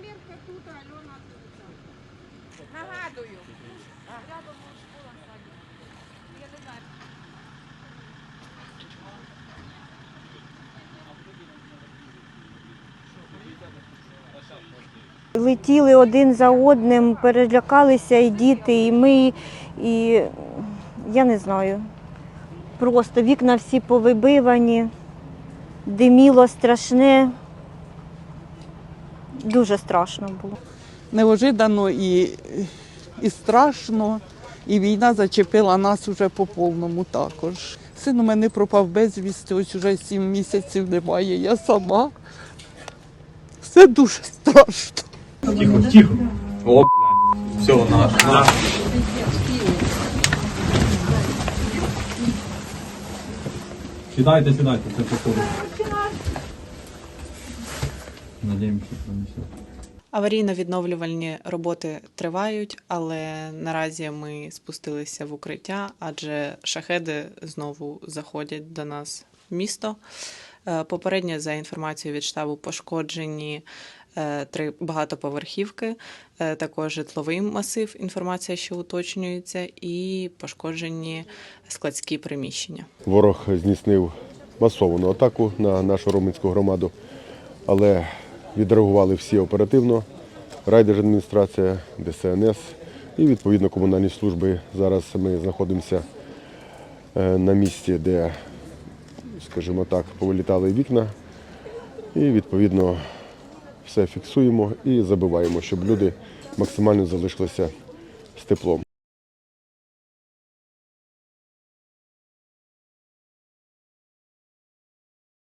Валерка тут, а Альона тут. Нагадую. Летіли один за одним, перелякалися і діти, і ми, і я не знаю. Просто вікна всі повибивані, диміло страшне. Дуже страшно було. неожиданно і, і страшно, і війна зачепила нас уже по повному також. Син у мене пропав безвісти, ось уже сім місяців немає. Я сама. Все дуже страшно. Тихо, тихо. О, блядь. Все, наш, наш. Сідайте, сідайте, це походу. Надіємося, що пронесе. Аварійно-відновлювальні роботи тривають, але наразі ми спустилися в укриття, адже шахеди знову заходять до нас в місто. Е, Попередньо, за інформацією від штабу, пошкоджені е, три багатоповерхівки, е, також житловий масив, інформація, що уточнюється, і пошкоджені складські приміщення. Ворог здійснив масовану атаку на нашу Роменську громаду, але відреагували всі оперативно. Райдержадміністрація, ДСНС і відповідно комунальні служби. Зараз ми знаходимося е, на місці, де, скажімо так, повилітали вікна. І відповідно все фіксуємо і забиваємо, щоб люди максимально залишилися з теплом.